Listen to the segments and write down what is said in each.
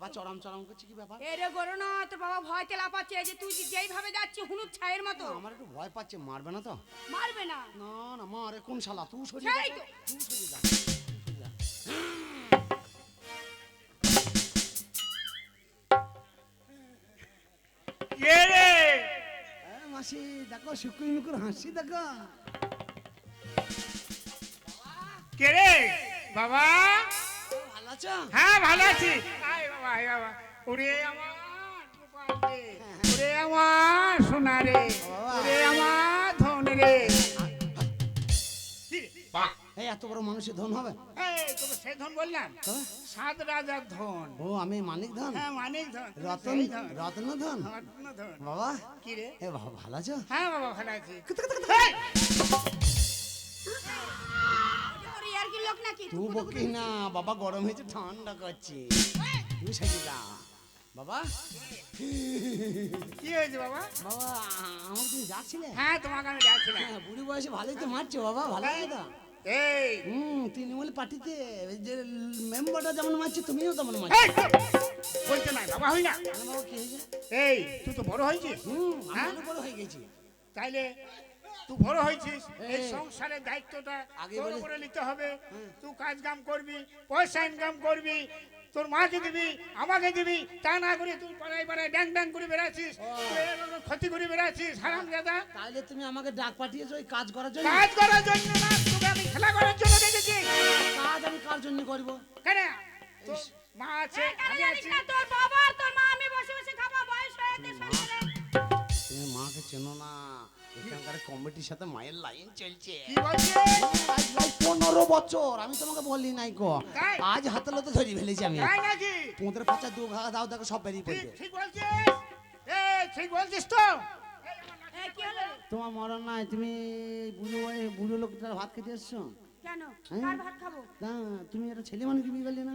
বাবা চরম চরম করছে কি ব্যাপার? এ রে গরু না তোর বাবা ভয়তে লাপাচ্ছে যে তুই যেইভাবে যাচ্ছিস হুনুক ছায়ের মতো। আমার একটু ভয় পাচ্ছে মারবে না তো? মারবে না? না না মারে কোন শালা? তুই সেই যা। তুই সরিয়ে যা। যা। কে রে? মাসি দেখো শুকুই মুকুর হাসি দেখো। কে রে? বাবা? ভালো আছো? হ্যাঁ ভালো আছি। ওরে আমার ওরে আমার সোনা রে ওরে আমার ধন রে কি রে? বাহ! এই এত বড় মানুষের ধন হবে? সেই ধন বললাম? সাত রাজার ধন। ও আমি মানিক ধন? হ্যাঁ মানিক ধন রতন রত্ন ধন? বাবা? কি রে? এ বাবা ভালো আছো? হ্যাঁ বাবা ভালো আছি। তুই বকি না বাবা গরম হয়েছে ঠান্ডা করছে। যা বাবা? কি হয়েছে বাবা? বাবা আমাকে তুমি যাচ্ছিলে হ্যাঁ তোমাকে আমি ডাকছিলাম। হ্যাঁ, বুড়ি বয়সে ভালোই তো মারছো বাবা ভালো আছে তো। এই। হুম তৃণমূল পার্টিতে যে মেম্বারটা যেমন মারছে তুমিও তেমন মারছো। বলতে নাই বাবা হই না। বাবা কি হয়েছে? এই তুই তো বড় হয়েছিস। হুম আমি হ্যাঁ? বড় হয়ে গেছি। তাইলে তুই বড় হয়েছিস। এই। সংসারের দায়িত্বটা আগে উপরে নিতে হবে। তুই কাজ কাম করবি পয়সা ইনকাম করবি তোর মাকে দিবি আমাকে দিবি তা না করে তুই পাড়ায় পাড়ায় ড্যাং ড্যাং করে বেড়াচ্ছিস ক্ষতি করে বেড়াচ্ছিস হারাম দাদা তাহলে তুমি আমাকে ডাক পাঠিয়েছো ওই কাজ করার জন্য? কাজ করার জন্য না তোকে আমি খেলা করার জন্য দেখেছি। কাজ আমি কার জন্য করব? কেন? তোর মা আছে আমি আছি। তোর বাবা আর তোর মা আমি বসে বসে খাব বয়স হয়ে সংসারে তুমি চেনো না এখানকার কমিটির সাথে মায়ের লাইন চলছে। পনেরো বছর আমি তোমাকে বললি নাই গো? আজ হাতে লোতে ধরে ফেলেছি আমি। পোঁতের পাচা দু ঘা দাও দেখো সব বেরিয়ে পড়বে। ঠিক বলছিস? ঠিক বলছিস তো? এ, কি হলো? রে? তোমার মরণ নাই তুমি বুড়ো বয়ে- বুড়ো লোকটার ভাত খেতে এসছো? কেন? হ্যাঁ? ভাত খাব? তুমি একটা ছেলে মানুষকে বিয়ে করলে না!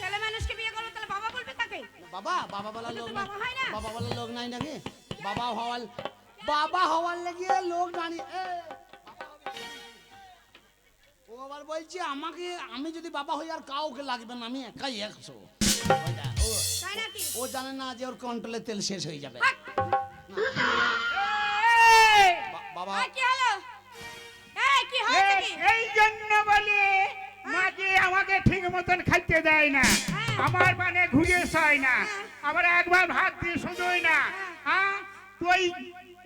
ছেলে মানুষকে বিয়ে করব তাহলে বাবা বলবে তাকে? বাবা বাবা বলার লোক নাই। বাবা হয় না। বাবা বলার লোক নাই নাকি? বাবা হওয়ার বাবা হওয়ার লেগে লোক দাঁড়িয়ে ও আবার বলছে আমাকে আমি যদি বাবা হই আর কাউকে লাগবে না আমি একাই একশো। ও- তাই নাকি? ও জানে না যে ওর কন্ট্রোলের তেল শেষ হয়ে যাবে। বাবা কি হলো? এই কি হয়েছে এই জন্য বলে মাকে আমাকে ঠিক মতন খাইতে দেয় না হ্যাঁ। আমার মানে ঘুরে হয় না হ্যাঁ। আবার একবার ভাত দিয়ে শুধুই না হ্যাঁ তুই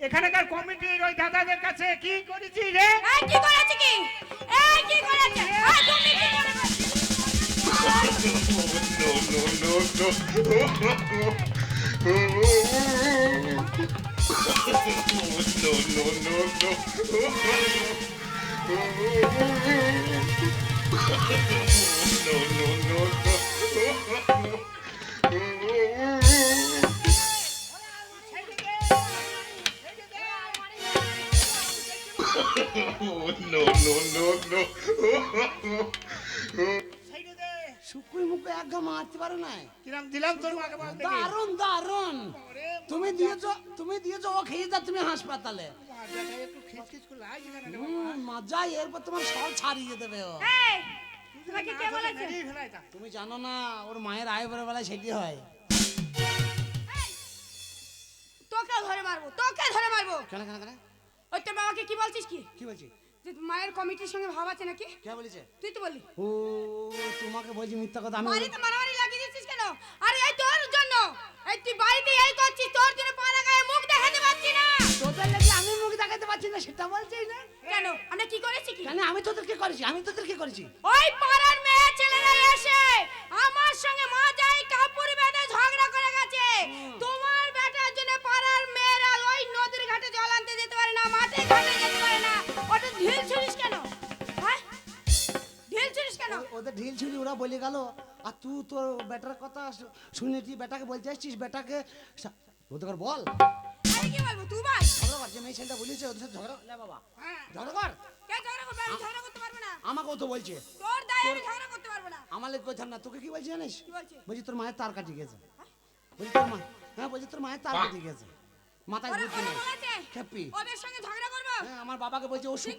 এখানকার কমিটির ওই দাদাদের কাছে কি করেছিস রে এই কি করেছে কি এই কি করেছে তুমি কি করেছে ছেড়ে দে। শুকুই মুখে এক ঘা মারতে পারো না কিরম দিলাম তোর মাকে বল দারুণ দারুণ তুমি দিয়েছ তুমি দিয়েছ ও খেয়ে যা তুমি হাসপাতালে। মজা এরপর তোমার সব ছাড়িয়ে দেবে ও। তোমাকে কে বলেছে? তুমি জানো না ওর মায়ের আয় বড় বেলায় সেটি হয়। তোকে ধরে মারবো তোকে ধরে মারবো। কেন কেন কেন? ওই তোর বাবাকে কি বলছিস কি? কি বলছি যে মায়ের কমিটির সঙ্গে ভাব আছে নাকি? কে বলেছে? তুই তো বললি। ও তোমাকে বলছি মিথ্যা কথা আমি বাড়িতে মারামারি লাগিয়ে দিচ্ছিস কেন? আরে এই তোর জন্য। এই তুই বাড়িতে এই করছিস তোর জন্য পাড়া গায়ে মুখ দেখাতে পারছি না। তোদের লেগে আমি মুখ দেখাতে পারছি না সেটা বলছি না? কেন? আমরা কি করেছি কি? কেন আমি তোদেরকে করেছি? আমি তোদের কি করেছি? ওই পাড়ার মেয়ে ছেলেরা এসে আমার সঙ্গে ওদের ঢিল ছুরি ওরা বলে গেল আর তুই তোর বেটার কথা শুনে তুই বেটাকে বলতে আসছিস? বেটাকে সা- ওদের কর বল। আরে কি বলব? তুই বল। ঝগড়া কর যে মেয়ে ছেলেটা বলেছে ওদের সাথে ঝগড়া লে বাবা। হ্যাঁ। ঝগড়া কর। কে ঝগড়া করবে? আমি ঝগড়া করতে পারব না। আমাকেও তো বলছে। তোর দায়ে আমি ঝগড়া করতে পারব না। আমার লেগে কইতাম না তোকে কি বলছি জানিস? কি বলছে? বলছি তোর মায়ের তার কাটি গেছে বলছি তোর মা হ্যাঁ বলছি তোর মায়ের তার কাটি গেছে মাথায় বুদ্ধি নেই। খেপি। ওদের সঙ্গে ঝগড়া করব? হ্যাঁ আমার বাবাকে বলছে ও তুই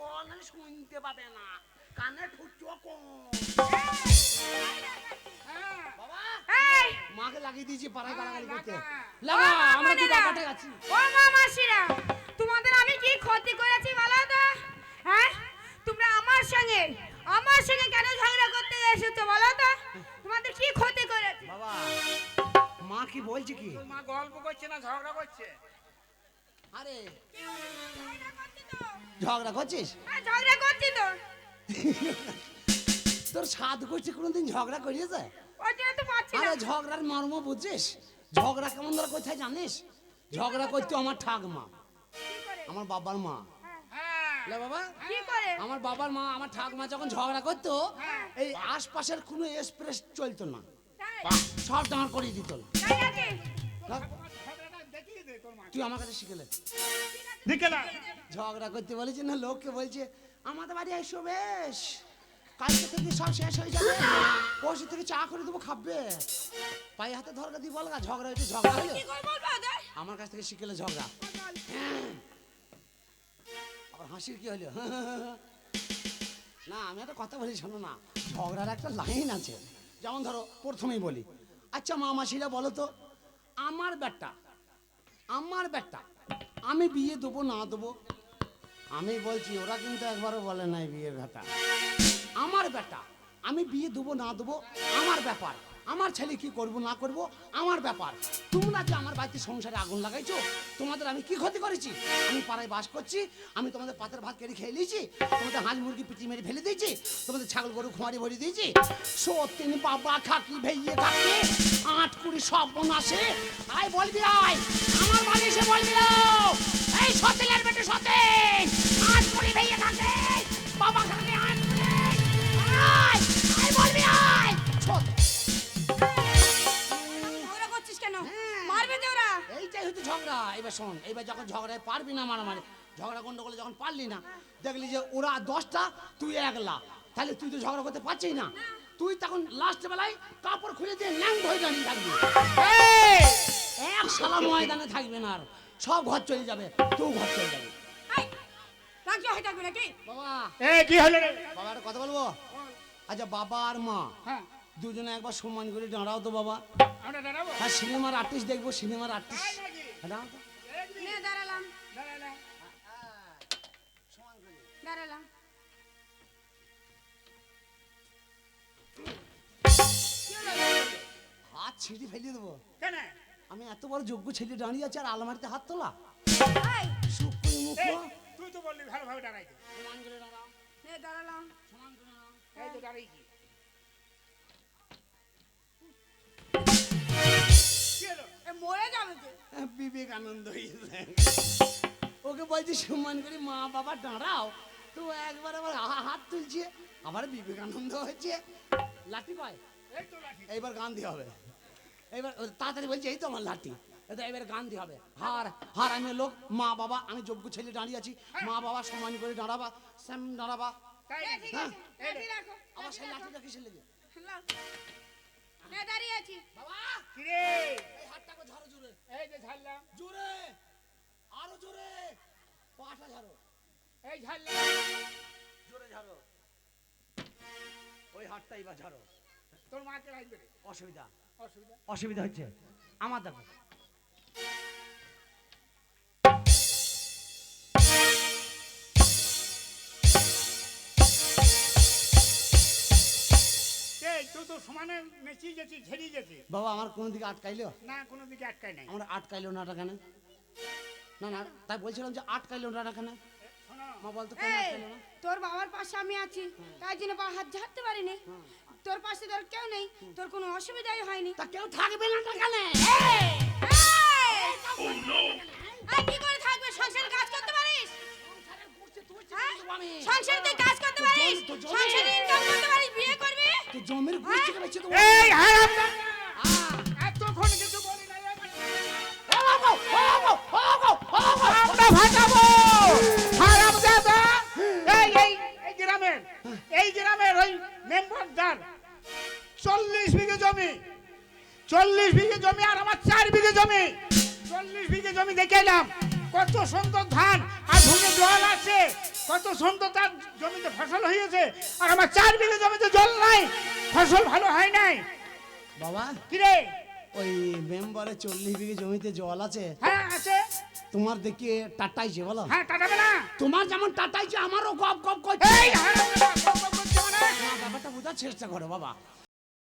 পাবে না। কানে কম। হ্যাঁ। বাবা এই। মাকে লাগিয়ে দিয়েছি পাড়ায় গালাগালি করতে। লাগা। আমরা কি বাপাটে আছি। ও মা মাসিরা তোমাদের আমি কি ক্ষতি করেছি বলো তো? হ্যাঁ? তোমরা আমার সঙ্গে আমার সঙ্গে কেন ঝগড়া করতে এসেছ বলো তো? তোমাদের কি ক্ষতি করেছি? বাবা মা কি বলছে কি? মা গল্প করছে না ঝগড়া করছে। আরে। ঝগড়া করছি তো ঝগড়া করছিস? হ্যাঁ ঝগড়া করছি তো। তোর সাধ করছে কোনোদিন ঝগড়া করিয়েছে? না। আরে ঝগড়ার মর্ম বুঝছিস ঝগড়া কেমন ধরে কোথায় জানিস? ঝগড়া করতো আমার ঠাকমা। আমার বাবার মা। হ্যাঁ। বাবা আমার বাবার মা আমার ঠাকমা যখন ঝগড়া করতো এই আশপাশের কোনো এক্সপ্রেস চলতো না। সব দাঁড় করিয়ে দিত। তাই তুই আমার কাছে শিখেলে না ঝগড়া করতে বলেছি না লোককে বলছে আমাদের বাড়ি এসো বেশ। কালকে থেকে সব শেষ হয়ে যাবে। পরশু থেকে চা করে দেবো খাবে। পায়ে হাতে ধরকা দিয়ে বলগা ঝগড়া হয়েছে ঝগড়া হলো? আমার কাছ থেকে শিখেলে ঝগড়া। আবার হাসির কি হলো? না আমি একটা কথা বলি শোনো না। ঝগড়ার একটা লাইন আছে। যেমন ধরো প্রথমেই বলি আচ্ছা মা মাসিরা বলো তো আমার বেটা আমার ব্যাটা, আমি বিয়ে দেবো, না দেবো? আমি বলছি, ওরা কিন্তু একবারও বলে নাই বিয়ের ব্যাটা আমার ব্যাটা, আমি বিয়ে দেবো, না দেবো? আমার ব্যাপার। আমার ছেলে কি করব, না করব, আমার ব্যাপার। তোমরা যে আমার বাড়িতে সংসারে আগুন লাগাইছো? তোমাদের আমি কি ক্ষতি করেছি? আমি পাড়ায় বাস করছি, আমি তোমাদের পাতের ভাত কেড়ে খেয়ে নিয়েছি, তোমাদের হাঁস মুরগি পিটি মেরে ফেলে দিয়েছি, তোমাদের ছাগল গরু খুঁয়ারি ভরে দিয়েছি। সত্যিন বাবা খাকি ভেইয়ে থাকে, আট কুড়ি সব বোন আসে। আয় বলবি, আয়। আমার বাড়ি এসে বলবি। এই সতেলের বেটে সতেন, আট কুড়ি ভেইয়ে থাকে। শোন এবার যখন ঝগড়ায় পারবি না মারামারি ঝগড়া গন্ডগোলে যখন পারলি না দেখলি যে ওরা দশটা তুই একলা। তাহলে তুই তো ঝগড়া করতে পারছিস না। তুই তখন লাস্ট বেলায় কাপড় খুলে দিয়ে ল্যাংড হয়ে দাঁড়িয়ে থাকবি এক সালা ময়দানে থাকবে না আর সব ঘর চলে যাবে তুই ঘর চলে যাবে। হয়ে বাবা। কথা বলব? আচ্ছা বাবা আর মা হ্যাঁ। দুজনে একবার সম্মান করে দাঁড়াও তো বাবা। আর সিনেমার আর্টিস্ট দেখব সিনেমার আর্টিস্ট দাঁড়াও তো। নে দাঁড়ালাম। দাঁড়ালাম? হাত ছিঁড়ে ফেলিয়ে দেবো। কেন? আমি এত বড় যোগ্য ছেলে দাঁড়িয়ে আছে আর আলমারিতে হাত তোলা। এই, মুখ। তুই তো বললি ভালোভাবে দাঁড়াইতে নে দাঁড়ালাম এই তো দাঁড়াইছি বিবেকানন্দ ওকে বলছি সম্মান করে মা বাবা দাঁড়াও। তো একবার আবার হা- হাত তুলছে আবার বিবেকানন্দ হয়েছে লাঠি পায়। এই তো লাঠি। এইবার গান দিয়ে হবে। এইবার তাড়াতাড়ি বলছে এই তো আমার লাঠি। এটা এবার গান দিয়ে হবে। হার হার আমি লোক মা বাবা আমি যোগ্য ছেলে দাঁড়িয়ে আছি। মা বাবা সম্মান করে দাঁড়াবা স্যাম দাঁড়াবা। হ্যাঁ। আবার লাঠি সেই। লাঠিটা কিসে লেগে? দাঁড়িয়ে আছি। বাবা! কি রে এই যে ঝাড়লাম। জোরে আরও জোরে পাটা ঝাড়ো। এই ঝাড়লাম। জোরে ঝাড়ো। ওই হাতটাই বা ঝাড়ো। তোর মাকে রাখবে অসুবিধা। অসুবিধা। অসুবিধা হচ্ছে। আমার দেখো তো সমানে বাবা আমার কোনো দিকে আটকাইলো? না কোনো দিকে আটকায় নাই। আমার আটকাইলো না কেন? না না তাই বলছিলাম যে আটকাইলো না কেন? মা বলতো কেন আটকাইলো না? তোর বাবার পাশে আমি আছি। তাই জন্য বা হাত ঝাড়তে পারিনি। তোর পাশে তোর কেউ নেই। তোর কোনো অসুবিধাই হয়নি। তা কেউ থাকবে না তা কেন! এই, কি করে থাকবে? সংসারে কাজ করতে পারিস? হ্যাঁ? সংসারে তুই কাজ করতে পারিস? সংসারে ইনকাম করতে পারিস বিয়ে করবি তো জমির গুষ্টি বেঁচে তো এই হারাম এতক্ষণ কিছু বলি নাই আমরা ভাটাবো হারাম দাদা এই এই এই গ্রামের এই গ্রামের ওই মেম্বার চল্লিশ বিঘে জমি চল্লিশ বিঘে জমি আর আমার চার বিঘে জমি। চল্লিশ বিঘে জমি দেখে এলাম কত সুন্দর ধান আর ভূমি জল আছে। কত সুন্দর তার জমিতে ফসল হয়েছে। আর আমার চার বিঘে জমিতে জল নাই ফসল ভালো হয় নাই। বাবা কিরে? ওই মেম্বারে চল্লিশ বিঘে জমিতে জল আছে। হ্যাঁ আছে। তোমার দেখি টাটাইছে বলো। হ্যাঁ টাটাবে না তোমার যেমন টাটাইছে আমারও গপ গপ করছে। এই মানে? ব্যাপারটা বোঝার চেষ্টা করো বাবা।